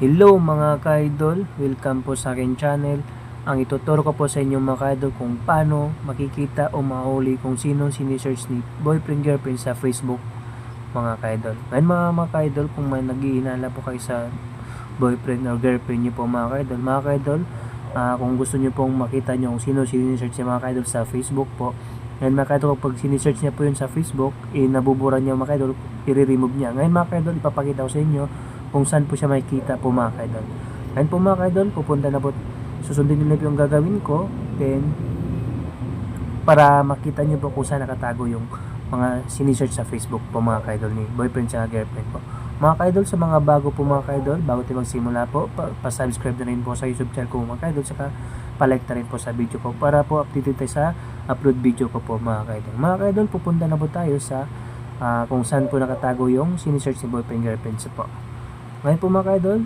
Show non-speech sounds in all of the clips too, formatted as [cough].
Hello mga ka-idol, welcome po sa akin channel. Ang ituturo ko po sa inyo mga ka-idol kung paano makikita o mahuli kung sino sinisearch ni boyfriend girlfriend sa Facebook mga ka-idol. Ngayon mga mga ka-idol, kung may nag-iinala po kayo sa boyfriend or girlfriend niyo po mga ka-idol, mga ka-idol, ah, kung gusto niyo pong makita niyo kung sino sinisearch niya mga ka-idol sa Facebook po, ngayon mga ka-idol, pag sinisearch niya po yun sa Facebook, eh, nabubura niya mga ka-idol, i-remove niya. Ngayon mga ka-idol, ipapakita ko sa inyo kung saan po siya makikita po mga kaidol. Ngayon po pupunta na po, susundin nyo yung gagawin ko, then, para makita nyo po kung saan nakatago yung mga sinisearch sa Facebook po mga kaidol ni boyfriend sa girlfriend po. Mga kaidol, sa mga bago po mga kaidol, bago tayo magsimula po, pa- pa-subscribe na rin po sa YouTube channel ko mga kaidol, saka palike na rin po sa video ko para po updated tayo sa upload video ko po mga kaidol. Mga kaidol, pupunta na po tayo sa ah, kung saan po nakatago yung sinisearch ni boyfriend girlfriend po. Ngayon po mga kaidol,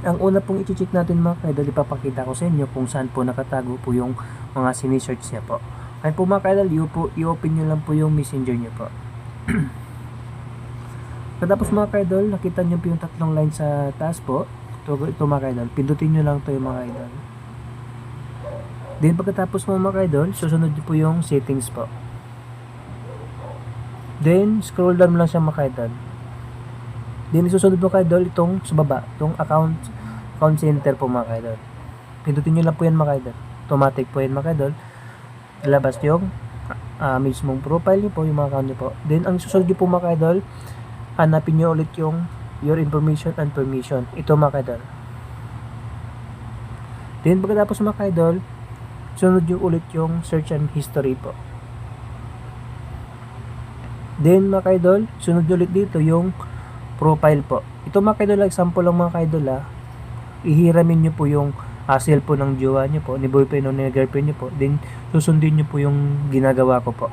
ang una pong i-check natin mga kaidol, ipapakita ko sa inyo kung saan po nakatago po yung mga sinisearch niya po. Ngayon po mga kaidol, i-open nyo lang po yung messenger niyo po. [clears throat] Katapos mga kaidol, nakita nyo po yung tatlong line sa taas po. Ito, ito mga kaidol, pindutin nyo lang to yung mga kaidol. Then pagkatapos mo mga kaidol, susunod nyo po yung settings po. Then, scroll down mo lang siya mga kaidol. Then isusunod mo kaidol itong sa baba, itong account account center po mga kaidol. Pindutin nyo lang po yan mga kaidol. Automatic po yan mga kaidol. Ilabas yung ah, mismong profile niyo po, yung mga account niyo po. Then ang susunod nyo po mga kaidol, hanapin nyo ulit yung your information and permission. Ito mga kaidol. Then pagkatapos mga kaidol, sunod nyo ulit yung search and history po. Then mga kaidol, sunod nyo ulit dito yung profile po. Ito mga kaidol, example lang mga kaidol ha. Ihiramin nyo po yung uh, cellphone ng jowa nyo po, ni boyfriend o ni girlfriend nyo po. Then, susundin nyo po yung ginagawa ko po.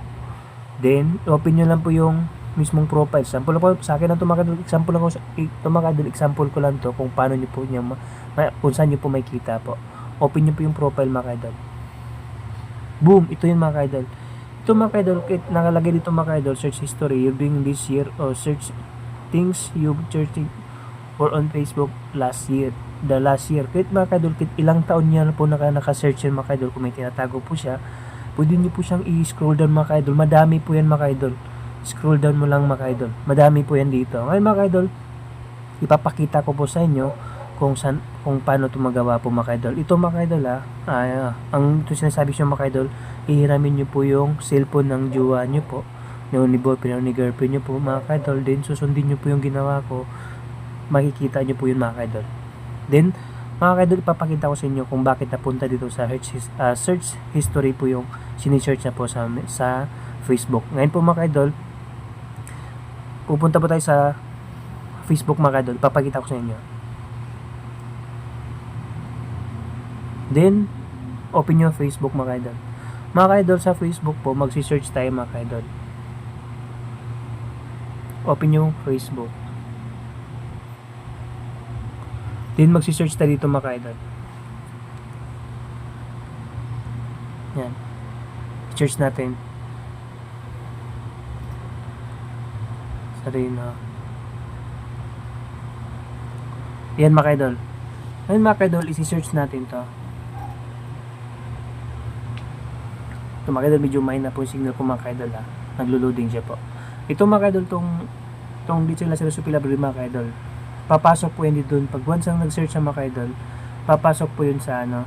Then, open nyo lang po yung mismong profile. Sample po, sa akin lang kaidol, example lang ko, kaidol, example ko lang to kung paano nyo po niya, ma- kung saan nyo po makikita po. Open nyo po yung profile mga kaidol. Boom! Ito yung mga kaidol. Ito mga kaidol, nakalagay dito mga kaidol, search history, you're doing this year, or search things you've searching for on Facebook last year, the last year. Kahit mga kaidol, kahit ilang taon niya na po naka, naka-search yan mga kaidol, kung may tinatago po siya, pwede niyo po siyang i-scroll down mga kaidol. Madami po yan mga kaidol. Scroll down mo lang mga kaidol. Madami po yan dito. Ngayon mga kaidol, ipapakita ko po sa inyo kung san kung paano ito magawa po mga kaidol. Ito mga kaidol ah, ah, ang ito sinasabi siya mga kaidol, ihiramin niyo po yung cellphone ng jowa niyo po yung ni boyfriend o ni girlfriend nyo po mga kaidol then susundin nyo po yung ginawa ko. Makikita nyo po yun mga kaidol. Then mga kaidol ipapakita ko sa inyo kung bakit napunta dito sa search, ah, search history po yung sinisearch na po sa, sa Facebook. Ngayon po mga kaidol pupunta po tayo sa Facebook mga kaidol. Ipapakita ko sa inyo. Then open yung Facebook mga kaidol. Mga kaidol sa Facebook po magsi-search tayo mga kaidol open yung Facebook. Then magsi-search tayo dito mga kaidol. Yan. Search natin. Sarina. Yan mga kaidol. Ngayon mga kaidol, isi-search natin to. Ito mga kaidol, medyo mahina po yung signal ko mga kaidol ha. Naglo-loading siya po. Ito mga kaidol, tong, tong sa Supila Brewery mga kaidol. Papasok po yun dito. Pag once ang nag-search sa mga kaidol, papasok po yun sa ano.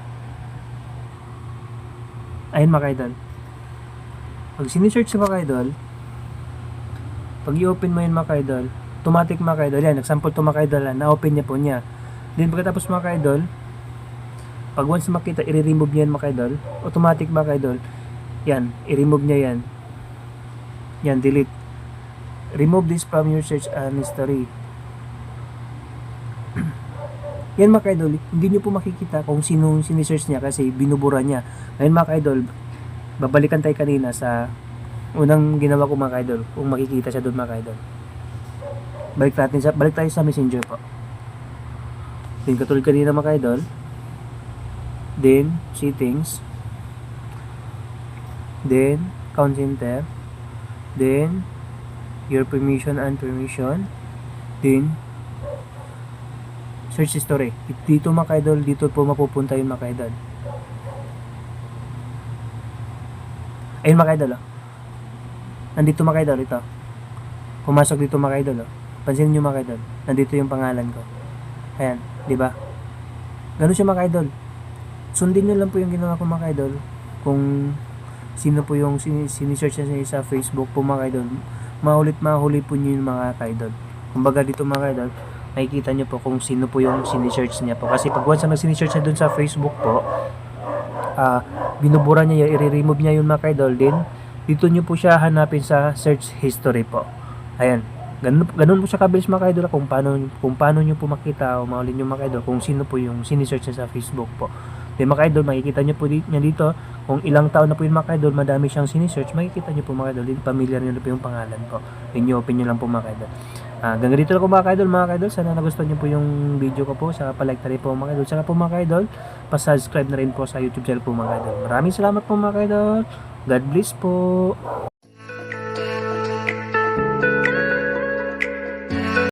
Ayun mga kaidol. Pag sinesearch sa mga kaidol, pag i-open mo yun mga kaidol, automatic mga kaidol, yan, example to mga kaidol, ah, na-open niya po niya. Then pagkatapos mga kaidol, pag once makita, i-remove niya yan mga kaidol, automatic mga kaidol, yan, i-remove niya yan. Yan, delete. Remove this from your search and history. [clears throat] Yan mga ka-idol, hindi nyo po makikita kung sino sinesearch niya kasi binubura niya. Ngayon mga ka-idol, babalikan tayo kanina sa unang ginawa ko mga ka-idol, kung makikita siya doon mga ka-idol. Balik natin sa balik tayo sa Messenger po. Then katulad kanina mga ka-idol, then settings, then account center, then your permission and permission, then search history. Dito mga dito po mapupunta yung mga ka-idol. Ayun mga oh. Nandito mga ito. Pumasok dito mga ka-idol, oh. Pansinin nyo mga. Nandito yung pangalan ko. Ayan, di ba? Ganun siya mga. Sundin nyo lang po yung ginawa ko mga. Kung sino po yung sin- sinisearch niya sa Facebook po mga ka-idol. Mahulit mahuli po nyo yung mga ka-idol. Kumbaga dito mga ka-idol, makikita nyo po kung sino po yung sinisearch niya po. Kasi pag once na sinisearch niya dun sa Facebook po, ah binubura niya i-remove niya yung mga ka-idol din. Dito nyo po siya hanapin sa search history po. Ayan. Ganun, ganun po siya kabilis mga ka-idol kung paano, kung paano nyo po makita o maulin yung mga ka-idol kung sino po yung sinisearch niya sa Facebook po. Di mga ka-idol, makikita nyo po niya dito kung ilang taon na po yung mga ka-idol, madami siyang sinisearch, makikita nyo po mga ka-idol, din familiar nyo po yung pangalan po. Inyo opinion lang po mga ka-idol. Ah, hanggang dito lang po mga ka-idol, mga ka-idol. Sana nagustuhan nyo po yung video ko po. Sa palike na rin po mga ka-idol. Sana po mga ka-idol, pa-subscribe na rin po sa YouTube channel po mga ka-idol. Maraming salamat po mga ka-idol. God bless po.